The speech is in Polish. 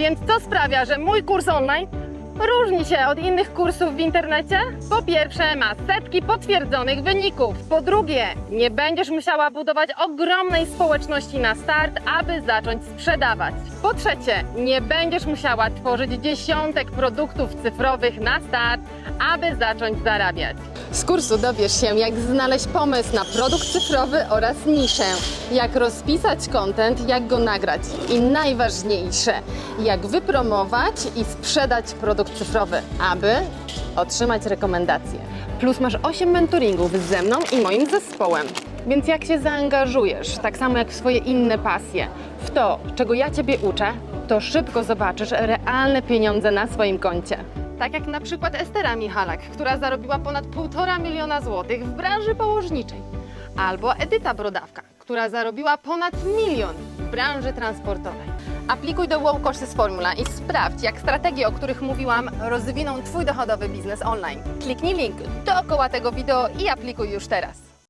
Więc co sprawia, że mój kurs online różni się od innych kursów w internecie? Po pierwsze, ma setki potwierdzonych wyników. Po drugie, nie będziesz musiała budować ogromnej społeczności na start, aby zacząć sprzedawać. Po trzecie, nie będziesz musiała tworzyć dziesiątek produktów cyfrowych na start, aby zacząć zarabiać. Z kursu dowiesz się, jak znaleźć pomysł na produkt cyfrowy oraz niszę, jak rozpisać content, jak go nagrać i najważniejsze, jak wypromować i sprzedać produkt cyfrowy, aby otrzymać rekomendacje. Plus masz 8 mentoringów ze mną i moim zespołem. Więc jak się zaangażujesz, tak samo jak w swoje inne pasje, w to, czego ja Ciebie uczę, to szybko zobaczysz realne pieniądze na swoim koncie. Tak jak na przykład Estera Michalak, która zarobiła ponad 1,5 miliona złotych w branży położniczej. Albo Edyta Brodawka, która zarobiła ponad milion w branży transportowej. Aplikuj do Wow Courses Formula i sprawdź, jak strategie, o których mówiłam, rozwiną Twój dochodowy biznes online. Kliknij link dookoła tego wideo i aplikuj już teraz.